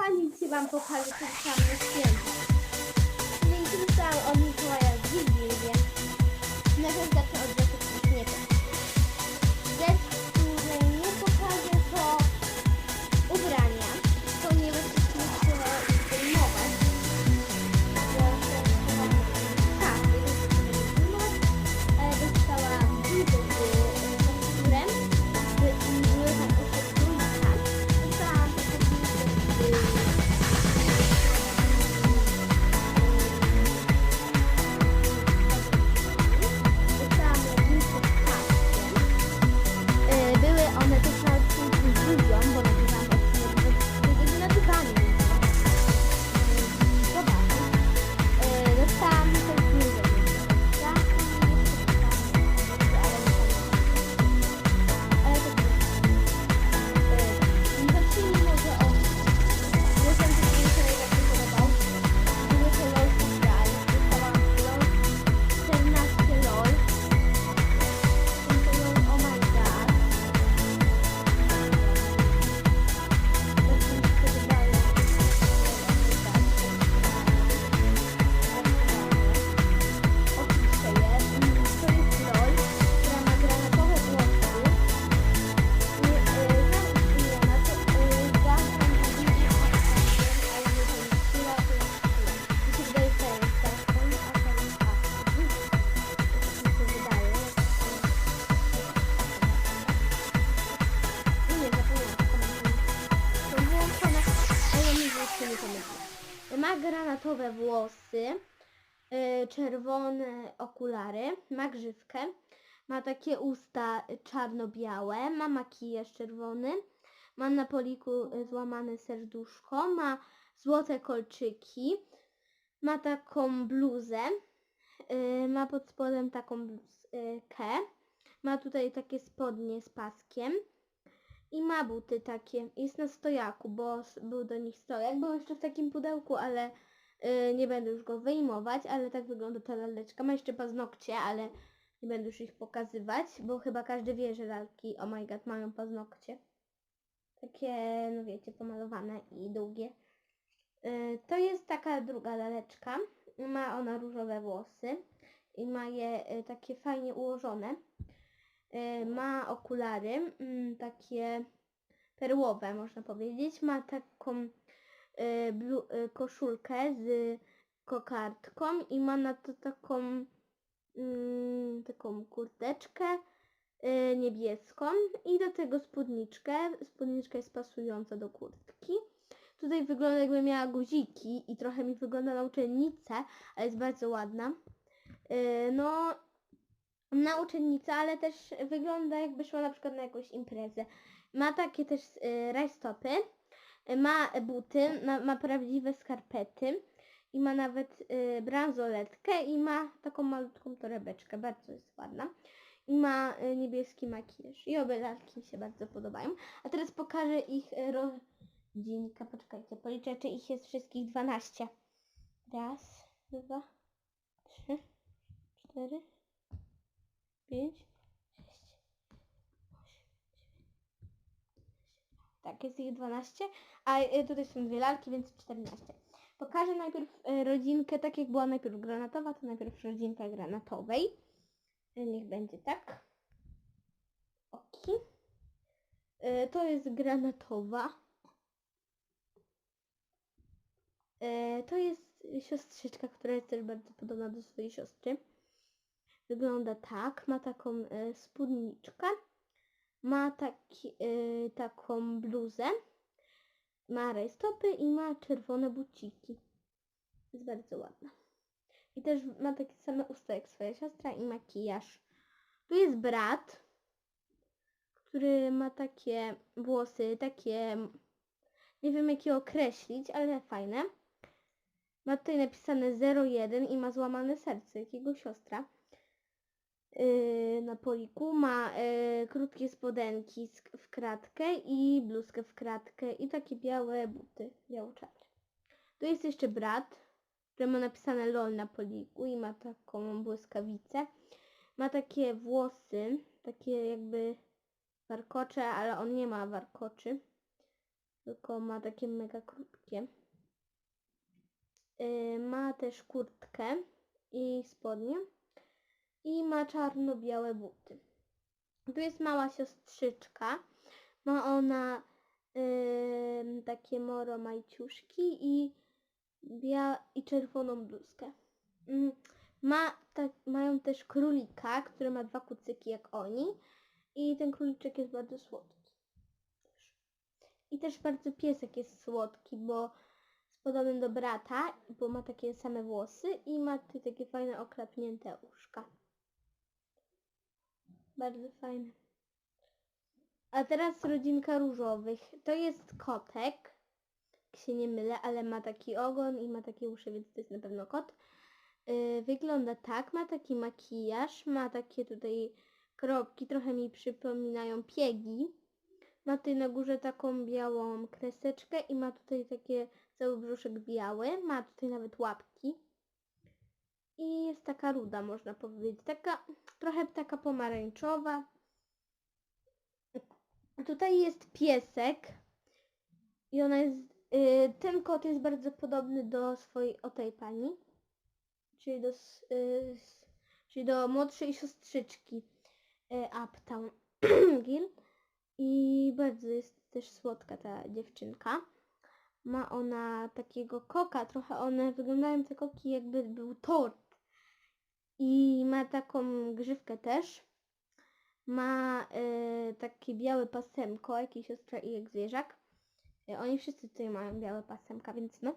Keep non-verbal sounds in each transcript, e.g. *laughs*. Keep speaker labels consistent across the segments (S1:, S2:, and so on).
S1: kochani, wam pokażę ten sam święta. Więc dostałam od Mikołaja Wigilię. Najpierw Ma granatowe włosy, y, czerwone okulary, ma grzywkę, ma takie usta czarno-białe, ma makijaż czerwony, ma na poliku y, złamane serduszko, ma złote kolczyki, ma taką bluzę, y, ma pod spodem taką bluzkę, ma tutaj takie spodnie z paskiem i ma buty takie. Jest na stojaku, bo był do nich stojak. Był jeszcze w takim pudełku, ale y, nie będę już go wyjmować, ale tak wygląda ta laleczka. Ma jeszcze paznokcie, ale nie będę już ich pokazywać, bo chyba każdy wie, że lalki, oh my god, mają paznokcie. Takie, no wiecie, pomalowane i długie. Y, to jest taka druga laleczka. Ma ona różowe włosy i ma je y, takie fajnie ułożone. Y, ma okulary, mm, takie perłowe można powiedzieć. Ma taką y, y, koszulkę z kokardką i ma na to taką mm, taką kurteczkę niebieską i do tego spódniczkę. Spódniczka jest pasująca do kurtki. Tutaj wygląda jakby miała guziki i trochę mi wygląda na uczennicę, ale jest bardzo ładna. No, na uczennicę, ale też wygląda jakby szła na przykład na jakąś imprezę. Ma takie też y, rajstopy, y, ma buty, ma, ma prawdziwe skarpety i ma nawet y, bransoletkę i ma taką malutką torebeczkę, bardzo jest ładna. I ma niebieski makijaż. I obie mi się bardzo podobają. A teraz pokażę ich rodzinkę. Poczekajcie, policzę, czy ich jest wszystkich 12. Raz, dwa, trzy, cztery, pięć, sześć, osiem, dziewięć, Tak, jest ich 12, a y, tutaj są dwie lalki, więc 14. Pokażę najpierw y, rodzinkę, tak jak była najpierw granatowa, to najpierw rodzinka granatowej. Y, Niech będzie tak. Oki. To jest granatowa. To jest siostrzyczka, która jest też bardzo podobna do swojej siostry. Wygląda tak, ma taką e, spódniczkę, ma taki, e, taką bluzę, ma rajstopy i ma czerwone buciki. Jest bardzo ładna. I też ma takie same usta jak swoja siostra i makijaż. Tu jest brat, który ma takie włosy, takie, nie wiem jak je określić, ale fajne. Ma tutaj napisane 01 i ma złamane serce, jak jego siostra yy, na poliku. Ma yy, krótkie spodenki w kratkę i bluzkę w kratkę i takie białe buty, biało-czarne. Tu jest jeszcze brat, który ma napisane LOL na poliku i ma taką błyskawicę. Ma takie włosy, takie jakby warkocze, ale on nie ma warkoczy. tylko ma takie mega krótkie. Y, ma też kurtkę i spodnie i ma czarno-białe buty. Tu jest mała siostrzyczka. Ma ona ym, takie moro majciuszki i, bia- i czerwoną bluzkę. Mm, Ma, tak, mają też królika, który ma dwa kucyki jak oni. I ten króliczek jest bardzo słodki. I też bardzo piesek jest słodki, bo jest podobny do brata, bo ma takie same włosy i ma tu takie fajne oklapnięte uszka. Bardzo fajne. A teraz rodzinka różowych. To jest kotek, jak się nie mylę, ale ma taki ogon i ma takie uszy, więc to jest na pewno kot. Yy, wygląda tak, ma taki makijaż, ma takie tutaj kropki, trochę mi przypominają piegi. Ma tutaj na górze taką białą kreseczkę i ma tutaj takie cały brzuszek biały, ma tutaj nawet łapki. I jest taka ruda, można powiedzieć. Taka, trochę taka pomarańczowa. Tutaj jest piesek. I ona jest, y, ten kot jest bardzo podobny do swojej, o tej pani. Czyli do, y, s- czyli do młodszej siostrzyczki y, Uptown *clears throat* Girl. I bardzo jest też słodka ta dziewczynka. Ma ona takiego koka, trochę one wyglądają te koki jakby był tort. I ma taką grzywkę też. Ma y, takie białe pasemko, jak jej siostra i jak zwierzak. Y, oni wszyscy tutaj mają białe pasemka, więc no.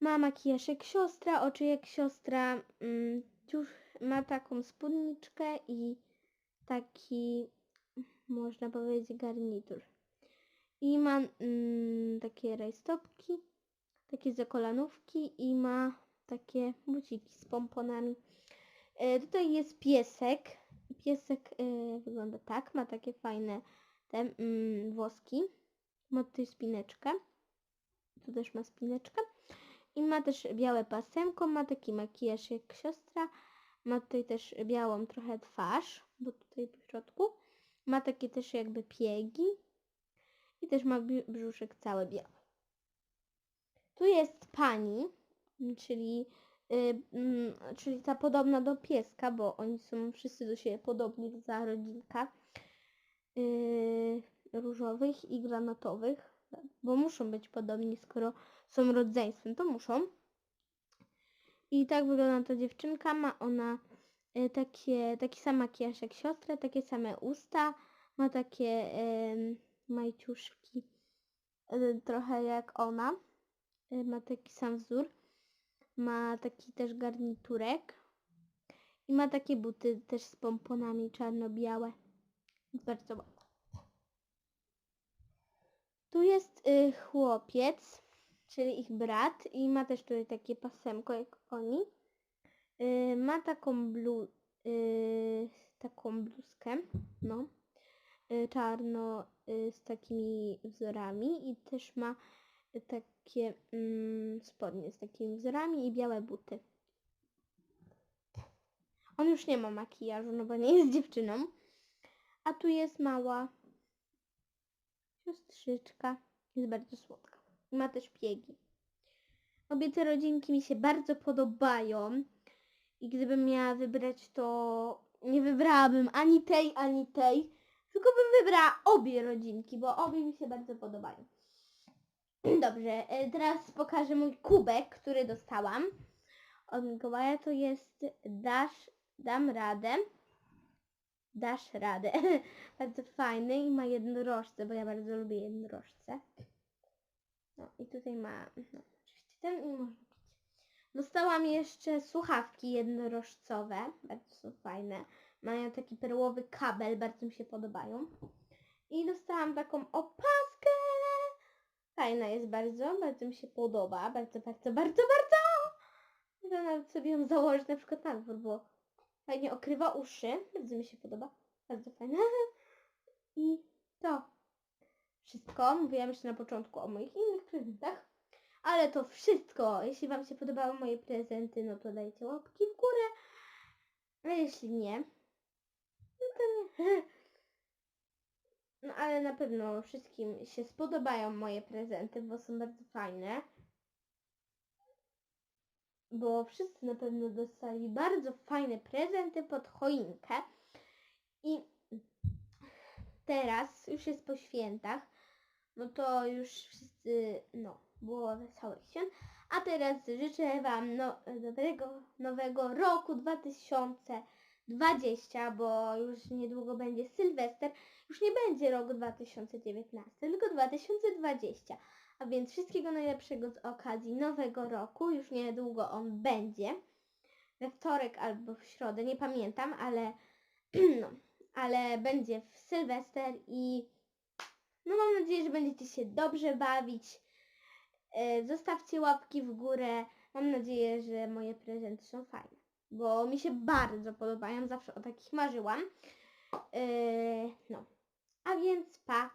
S1: Ma makijaż jak siostra, oczy jak siostra. Mm, już ma taką spódniczkę i taki, można powiedzieć, garnitur. I ma mm, takie rajstopki, takie zakolanówki i ma takie buciki z pomponami. E, tutaj jest piesek. Piesek e, wygląda tak, ma takie fajne te mm, włoski. Ma tutaj spineczkę. Tu też ma spineczkę. I ma też białe pasemko, ma taki makijaż jak siostra. Ma tutaj też białą trochę twarz, bo tutaj w środku. Ma takie też jakby piegi. I też ma brzuszek cały biały. Tu jest pani, czyli, y, mm, czyli ta podobna do pieska, bo oni są wszyscy do siebie podobni, za rodzinka y, różowych i granatowych, bo muszą być podobni, skoro są rodzeństwem, to muszą. I tak wygląda ta dziewczynka, ma ona y, takie, taki sam makijaż jak siostra, takie same usta, ma takie majciuszki trochę jak ona, ma taki sam wzór, ma taki też garniturek i ma takie buty też z pomponami czarno-białe. Bardzo ładne. Tu jest y, chłopiec, czyli ich brat i ma też tutaj takie pasemko jak oni. Y, ma taką blu, y, taką bluzkę, no, y, czarno y, z takimi wzorami i też ma y, takie mm, spodnie z takimi wzorami i białe buty. On już nie ma makijażu, no bo nie jest dziewczyną. A tu jest mała siostrzyczka. Jest bardzo słodka. Ma też piegi. Obie te rodzinki mi się bardzo podobają. I gdybym miała wybrać, to nie wybrałabym ani tej, ani tej. Tylko bym wybrała obie rodzinki, bo obie mi się bardzo podobają. Dobrze, e, teraz pokażę mój kubek, który dostałam od Mikołaja. To jest Dasz, dam radę. Dasz radę. *laughs* bardzo fajny i ma jednorożce, bo ja bardzo lubię jednorożce. No i tutaj ma no, oczywiście ten i można pić. Dostałam jeszcze słuchawki jednorożcowe, bardzo są fajne. Mają taki perłowy kabel, bardzo mi się podobają. I dostałam taką opaskę. Fajna jest bardzo, bardzo mi się podoba. Bardzo, bardzo, bardzo, bardzo. Można nawet sobie ją założyć na przykład na dwór, bo fajnie okrywa uszy. Bardzo mi się podoba. Bardzo fajne. *laughs* I to wszystko. Mówiłam jeszcze na początku o moich innych prezentach. Ale to wszystko. Jeśli Wam się podobały moje prezenty, no to dajcie łapki w górę. A jeśli nie, no to nie. *laughs* No ale na pewno wszystkim się spodobają moje prezenty, bo są bardzo fajne. Bo wszyscy na pewno dostali bardzo fajne prezenty pod choinkę. I teraz już jest po świętach. No to już wszyscy, no, było wesołych świąt. A teraz życzę Wam no, dobrego nowego roku 2020, bo już niedługo będzie Sylwester. Już nie będzie rok 2019, tylko 2020. A więc wszystkiego najlepszego z okazji nowego roku. Już niedługo on będzie. We wtorek albo w środę, nie pamiętam, ale *clears throat* no, ale będzie w Sylwester i no mam nadzieję, że będziecie się dobrze bawić. E, Zostawcie łapki w górę. Mam nadzieję, że moje prezenty są fajne, bo mi się bardzo podobają. Zawsze o takich marzyłam. E, No, a więc pa.